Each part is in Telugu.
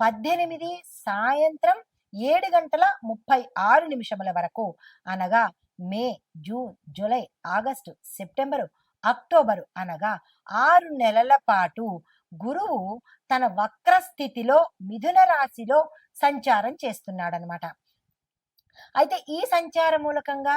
పద్దెనిమిది సాయంత్రం ఏడు గంటల ముప్పై ఆరు నిమిషముల వరకు. అనగా May June July August September October అనగా ఆరు నెలల పాటు గురువు తన వక్ర స్థితిలో మిథున రాశిలో సంచారం చేస్తున్నాడనమాట. అయితే ఈ సంచార మూలకంగా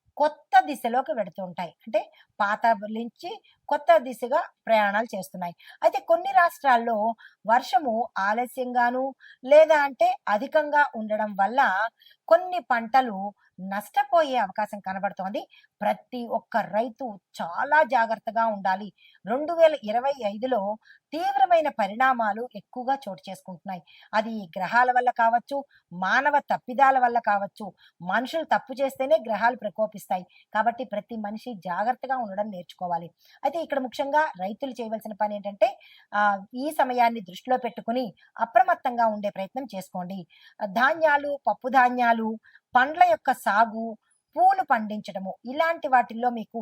కొత్త దిశలోకి వెడుతుంటాయి అంటే పాత నుంచి కొత్త దిశగా ప్రయాణాలు చేస్తున్నాయి. అయితే కొన్ని రాష్ట్రాల్లో వర్షము ఆలస్యంగాను లేదా అంటే అధికంగా ఉండడం వల్ల కొన్ని పంటలు నష్టపోయే అవకాశం కనబడుతోంది. ప్రతి ఒక్క రైతు చాలా జాగ్రత్తగా ఉండాలి. రెండు వేల ఇరవై ఐదులో తీవ్రమైన పరిణామాలు ఎక్కువగా చోటు చేసుకుంటున్నాయి. అది గ్రహాల వల్ల కావచ్చు మానవ తప్పిదాల వల్ల కావచ్చు. మనుషులు తప్పు చేస్తేనే గ్రహాలు ప్రకోపిస్తాయి. కాబట్టి ప్రతి మనిషి జాగ్రత్తగా ఉండడం నేర్చుకోవాలి. అయితే ఇక్కడ ముఖ్యంగా రైతులు చేయవలసిన పని ఏంటంటే ఈ సమయాన్ని దృష్టిలో పెట్టుకుని అప్రమత్తంగా ఉండే ప్రయత్నం చేసుకోండి. ధాన్యాలు పప్పు ధాన్యాలు పండ్ల యొక్క సాగు పూలు పండించడము ఇలాంటి వాటిల్లో మీకు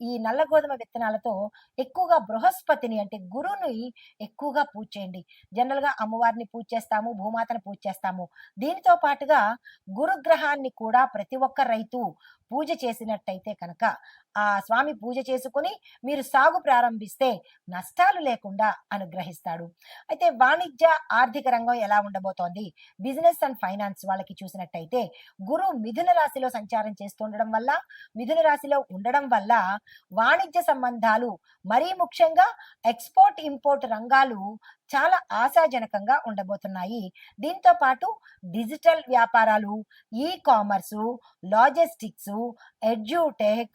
ఈ నల్ల గోధుమ విత్తనాలతో ఎక్కువగా బృహస్పతిని అంటే గురువుని ఎక్కువగా పూజ చేయండి. జనరల్గా అమ్మవారిని పూజ చేస్తాము భూమాతను పూజ చేస్తాము. దీనితో పాటుగా గురుగ్రహాన్ని కూడా ప్రతి ఒక్క రైతు పూజ చేసినట్టయితే కనుక ఆ స్వామి పూజ చేసుకుని మీరు సాగు ప్రారంభిస్తే నష్టాలు లేకుండా అనుగ్రహిస్తాడు. అయితే వాణిజ్య ఆర్థిక రంగం ఎలా ఉండబోతోంది? బిజినెస్ అండ్ ఫైనాన్స్ వాళ్ళకి చూసినట్టయితే గురు మిథున రాశిలో సంచారం చేస్తుండడం వల్ల మిథున రాశిలో ఉండడం వల్ల వాణిజ్య సంబంధాలు మరీ ముఖ్యంగా ఎక్స్పోర్ట్ ఇంపోర్ట్ రంగాలు చాలా ఆశాజనకంగా ఉండబోతున్నాయి. దీంతో పాటు డిజిటల్ వ్యాపారాలు e commerce logistics edutech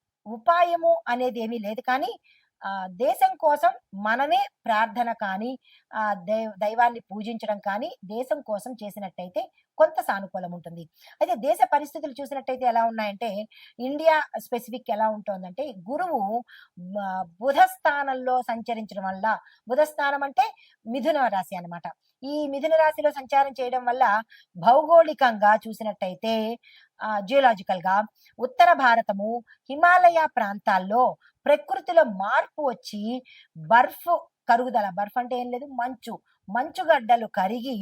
ఉపాయము అనేది ఏమీ లేదు. కానీ దేశం కోసం మనమే ప్రార్థన కానీ ఆ దైవాన్ని పూజించడం కానీ దేశం కోసం చేసినట్టయితే కొంత సానుకూలం ఉంటుంది. అయితే దేశ పరిస్థితులు చూసినట్టయితే ఎలా ఉన్నాయంటే ఇండియా స్పెసిఫిక్ ఎలా ఉంటుందంటే గురువు బుధ స్థానంలో సంచరించడం వల్ల బుధ స్థానం అంటే మిథున రాశి అనమాట ఈ మిథున రాశిలో సంచారం చేయడం వల్ల భౌగోళికంగా చూసినట్టయితే జియోలాజికల్గా ఉత్తర భారతము హిమాలయ ప్రాంతాల్లో ప్రకృతిలో మార్పు వచ్చి బర్ఫ్ కరుగుదల బర్ఫ్ అంటే ఏం లేదు మంచు మంచుగడ్డలు కరిగి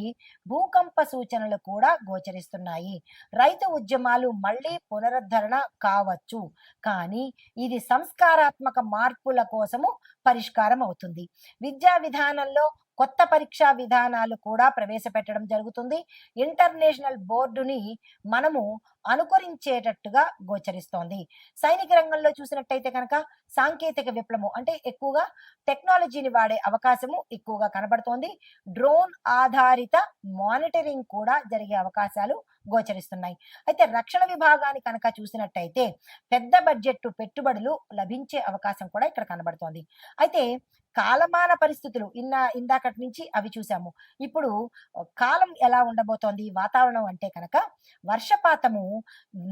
భూకంప సూచనలు కూడా గోచరిస్తున్నాయి. రైతు ఉద్యమాలు మళ్ళీ పునరుద్ధరణ కావచ్చు కానీ ఇది సంస్కారాత్మక మార్పుల కోసము పరిష్కారం అవుతుంది విద్యా విధానంలో కొత్త పరీక్షా విధానాలు కూడా ప్రవేశపెట్టడం జరుగుతుంది. ఇంటర్నేషనల్ బోర్డుని మనము అనుకరించేటట్టుగా గోచరిస్తోంది. సైనిక రంగంలో చూసినట్టయితే కనుక సాంకేతిక విప్లవం అంటే ఎక్కువగా టెక్నాలజీని వాడే అవకాశము ఎక్కువగా కనబడుతోంది. డ్రోన్ ఆధారిత మానిటరింగ్ కూడా జరిగే అవకాశాలు గోచరిస్తున్నాయి. అయితే రక్షణ విభాగాన్ని కనుక చూసినట్టయితే పెద్ద బడ్జెట్ పెట్టుబడులు లభించే అవకాశం కూడా ఇక్కడ కనబడుతోంది. అయితే కాలమాన పరిస్థితులు ఇన్న ఇందాకటి నుంచి అవి చూసాము. ఇప్పుడు కాలం ఎలా ఉండబోతోంది? వాతావరణం అంటే కనుక వర్షపాతము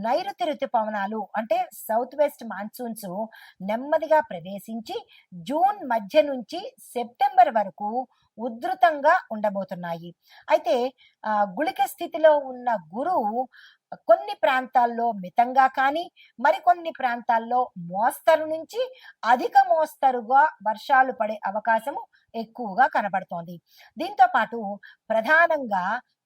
నైరుతి ఋతుపవనాలు అంటే సౌత్ వెస్ట్ మాన్సూన్స్ నెమ్మదిగా ప్రవేశించి జూన్ మధ్య నుంచి సెప్టెంబర్ వరకు ఉధృతంగా ఉండబోతున్నాయి. అయితే గుళిక స్థితిలో ఉన్న గురువు కొన్ని ప్రాంతాల్లో మితంగా కానీ మరికొన్ని ప్రాంతాల్లో మోస్తరు నుంచి అధిక మోస్తరుగా వర్షాలు పడే అవకాశము ఎక్కువగా కనబడుతోంది. దీంతో పాటు ప్రధానంగా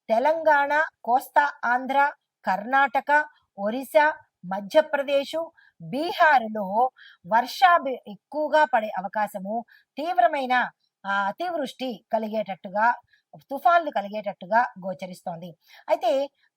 తెలంగాణ కోస్తా ఆంధ్ర కర్ణాటక ఒరిస్సా మధ్యప్రదేశ్ బీహార్లో వర్షాభి ఎక్కువగా పడే అవకాశము తీవ్రమైన అతివృష్టి కలిగేటట్టుగా తుఫాన్లు కలిగేటట్టుగా గోచరిస్తోంది. అయితే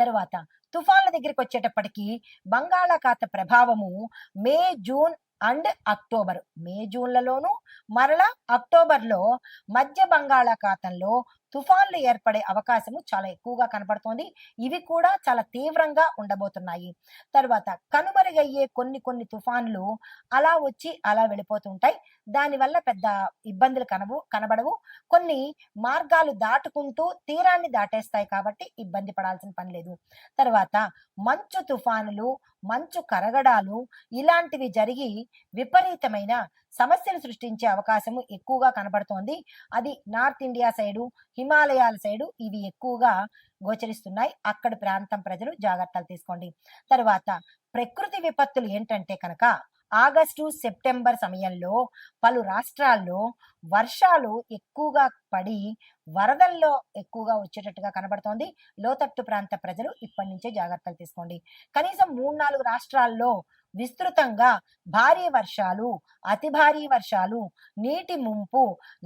తరువాత తుఫాన్ల దగ్గరికి వచ్చేటప్పటికి బంగాళాఖాత ప్రభావము May June and October. May జూన్లలోను మరలా అక్టోబర్లో మధ్య బంగాళాఖాతంలో తుఫాన్లు ఏర్పడే అవకాశము చాలా ఎక్కువగా కనబడుతోంది. ఇవి కూడా చాలా తీవ్రంగా ఉండబోతున్నాయి. తర్వాత కనుమరుగయ్యే కొన్ని కొన్ని తుఫాన్లు అలా వచ్చి అలా వెళ్ళిపోతుంటాయి. దానివల్ల పెద్ద ఇబ్బందులు కనవు కనబడవు. కొన్ని మార్గాలు దాటుకుంటూ తీరాన్ని దాటేస్తాయి కాబట్టి ఇబ్బంది పడాల్సిన పని లేదు. తర్వాత మంచు తుఫానులు మంచు కరగడాలు ఇలాంటివి జరిగి విపరీతమైన సమస్యలు సృష్టించే అవకాశము ఎక్కువగా కనబడుతోంది. అది నార్త్ ఇండియా సైడు హిమాలయాల సైడు ఇవి ఎక్కువగా గోచరిస్తున్నాయి. అక్కడి ప్రాంతం ప్రజలు జాగ్రత్తలు తీసుకోండి. తర్వాత ప్రకృతి విపత్తులు ఏంటంటే కనుక ఆగస్టు సెప్టెంబర్ సమయంలో పలు రాష్ట్రాల్లో వర్షాలు ఎక్కువగా పడి వరదల్లో ఎక్కువగా వచ్చేటట్టుగా కనబడుతోంది. లోతట్టు ప్రాంత ప్రజలు ఇప్పటి నుంచే జాగ్రత్తలు తీసుకోండి. కనీసం మూడు నాలుగు రాష్ట్రాల్లో విస్తృతంగా భారీ వర్షాలు అతి భారీ వర్షాలు నీటి ముంపు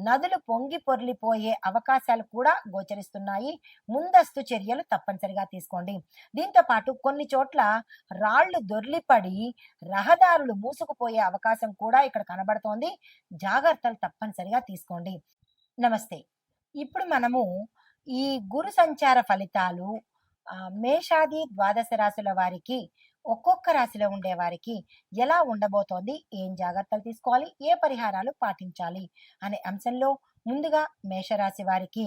నదులు పొంగి పొర్లిపోయే అవకాశాలు కూడా గోచరిస్తున్నాయి. ముందస్తు చర్యలు తప్పనిసరిగా తీసుకోండి. దీంతో పాటు కొన్ని చోట్ల రాళ్ళు దొర్లిపడి రహదారులు మూసుకుపోయే అవకాశం కూడా ఇక్కడ కనబడుతోంది. జాగ్రత్తలు తప్పనిసరిగా తీసుకోండి. నమస్తే. ఇప్పుడు మనము ఈ గురు సంచార ఫలితాలు మేషాది ద్వాదశ రాశుల వారికి ఒక్కొక్క రాశిలో ఉండే వారికి ఎలా ఉండబోతోంది ఏం జాగ్రత్తలు తీసుకోవాలి ఏ పరిహారాలు పాటించాలి అనే అంశంలో ముందుగా మేషరాశి వారికి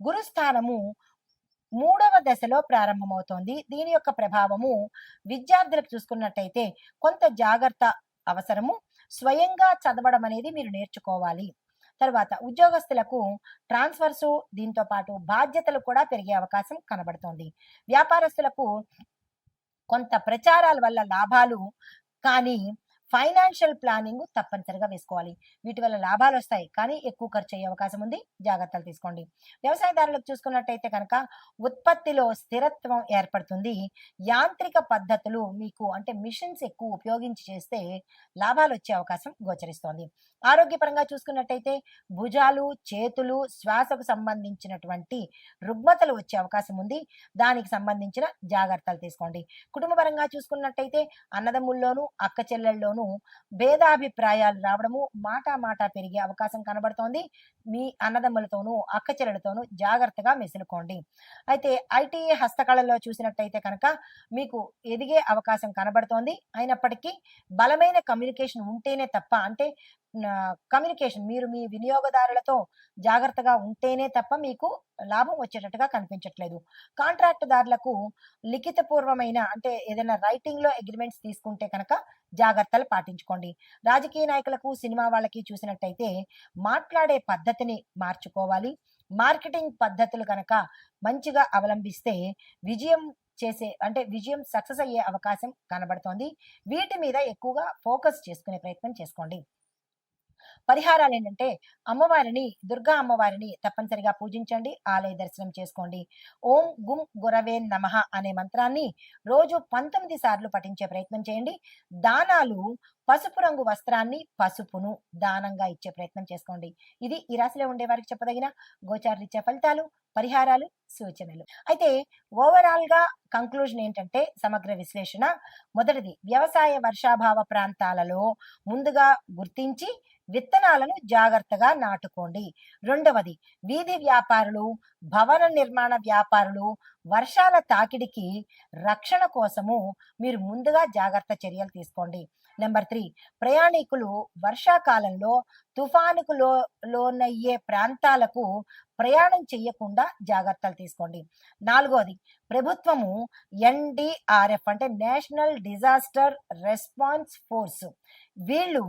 గురుస్థానము మూడవ దశలో ప్రారంభమవుతోంది. దీని యొక్క ప్రభావము విద్యార్థులకు చూసుకున్నట్టయితే కొంత జాగ్రత్త అవసరము. స్వయంగా చదవడం అనేది మీరు నేర్చుకోవాలి. తర్వాత ఉద్యోగస్తులకు ట్రాన్స్ఫర్స్ దీంతో పాటు బాధ్యతలు కూడా పెరిగే అవకాశం కనబడుతోంది. వ్యాపారస్తులకు కొంత ప్రచారాల వల్ల లాభాలు కానీ ఫైనాన్షియల్ ప్లానింగ్ తప్పనిసరిగా వేసుకోవాలి. వీటి వల్ల లాభాలు వస్తాయి. కానీ ఎక్కువ ఖర్చు అయ్యే అవకాశం ఉంది. జాగ్రత్తలు తీసుకోండి. వ్యవసాయదారులకు చూసుకున్నట్టయితే కనుక ఉత్పత్తిలో స్థిరత్వం ఏర్పడుతుంది. యాంత్రిక పద్ధతులు మీకు అంటే మిషన్స్ ఎక్కువ ఉపయోగించి చేస్తే లాభాలు వచ్చే అవకాశం గోచరిస్తోంది. ఆరోగ్యపరంగా చూసుకున్నట్టయితే భుజాలు చేతులు శ్వాసకు సంబంధించినటువంటి రుగ్మతలు వచ్చే అవకాశం ఉంది. దానికి సంబంధించిన జాగ్రత్తలు తీసుకోండి. కుటుంబపరంగా చూసుకున్నట్టయితే అన్నదమ్ముల్లోనూ అక్క చెల్లెల్లోనూ భేదాభిప్రాయాలు రావడము మాట మాట పెరిగే అవకాశం కనబడుతోంది. మీ అన్నదమ్ములతోనూ అక్కచెల్లెలతోనూ జాగ్రత్తగా మెసులుకోండి. అయితే ఐటీ హస్తకళలో చూసినట్టయితే కనుక మీకు ఎదిగే అవకాశం కనబడుతోంది. అయినప్పటికీ బలమైన కమ్యూనికేషన్ ఉంటేనే తప్ప అంటే కమ్యూనికేషన్ మీరు మీ వినియోగదారులతో జాగ్రత్తగా ఉంటేనే తప్ప మీకు లాభం వచ్చేటట్టుగా కనిపించట్లేదు. కాంట్రాక్ట్ దారులకు లిఖితపూర్వమైన అంటే ఏదైనా రైటింగ్లో అగ్రిమెంట్స్ తీసుకుంటే కనుక జాగ్రత్తలు పాటించుకోండి. రాజకీయ నాయకులకు సినిమా వాళ్ళకి చూసినట్టయితే మాట్లాడే పద్ధతిని మార్చుకోవాలి. మార్కెటింగ్ పద్ధతులు కనుక మంచిగా అవలంబిస్తే విజయం చేసే అంటే విజయం సక్సెస్ అయ్యే అవకాశం కనబడుతోంది. వీటి మీద ఎక్కువగా ఫోకస్ చేసుకునే ప్రయత్నం చేసుకోండి. పరిహారాలు ఏంటంటే అమ్మవారిని దుర్గా అమ్మవారిని తప్పనిసరిగా పూజించండి ఆలయ దర్శనం చేసుకోండి. ఓం గుం గురవే నమః అనే మంత్రాన్ని రోజు పంతొమ్మిది సార్లు పఠించే ప్రయత్నం చేయండి. దానాలు పసుపు రంగు వస్త్రాన్ని పసుపును దానంగా ఇచ్చే ప్రయత్నం చేసుకోండి. ఇది ఈ రాశిలో ఉండే వారికి చెప్పదగిన గోచారీత్యా ఫలితాలు పరిహారాలు సూచనలు. అయితే ఓవరాల్గా కంక్లూజన్ ఏంటంటే సమగ్ర విశ్లేషణ. మొదటిది వ్యవసాయ వర్షాభావ ప్రాంతాలలో ముందుగా గుర్తించి విత్తనాలను జాగ్రత్తగా నాటుకోండి. రెండవది వీధి వ్యాపారులు భవన నిర్మాణ వ్యాపారులు వర్షాల తాకిడికి రక్షణ కోసము మీరు ముందుగా జాగ్రత్త చర్యలు తీసుకోండి. నెంబర్ త్రీ ప్రయాణికులు వర్షాకాలంలో తుఫానుకు లో లోనయ్యే ప్రాంతాలకు ప్రయాణం చేయకుండా జాగ్రత్తలు తీసుకోండి. నాలుగోది ప్రభుత్వము ఎన్డిఆర్ఎఫ్ అంటే నేషనల్ డిజాస్టర్ రెస్పాన్స్ ఫోర్స్. వీళ్ళు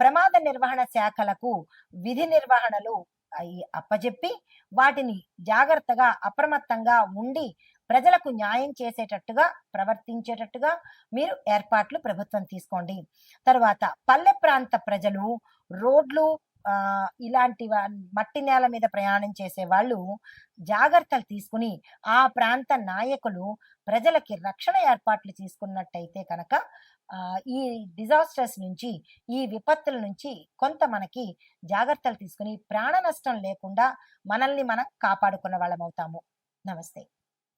ప్రమాద నిర్వహణ శాఖలకు విధి నిర్వహణలు అయి అప్పజెప్పి వాటిని జాగ్రత్తగా అప్రమత్తంగా ఉండి ప్రజలకు న్యాయం చేసేటట్టుగా ప్రవర్తించేటట్టుగా మీరు ఏర్పాట్లు ప్రభుత్వం తీసుకోండి. తర్వాత పల్లె ప్రాంత ప్రజలు రోడ్లు ఇలాంటి మట్టి నేల మీద ప్రయాణం చేసే వాళ్ళు జాగ్రత్తలు తీసుకుని ఆ ప్రాంత నాయకులు ప్రజలకి రక్షణ ఏర్పాట్లు తీసుకున్నట్టయితే కనుక ఈ డిజాస్టర్స్ నుంచి ఈ విపత్తుల నుంచి కొంత మనకి జాగ్రత్తలు తీసుకుని ప్రాణ నష్టం లేకుండా మనల్ని మనం కాపాడుకున్న వాళ్ళం అవుతాము నమస్తే.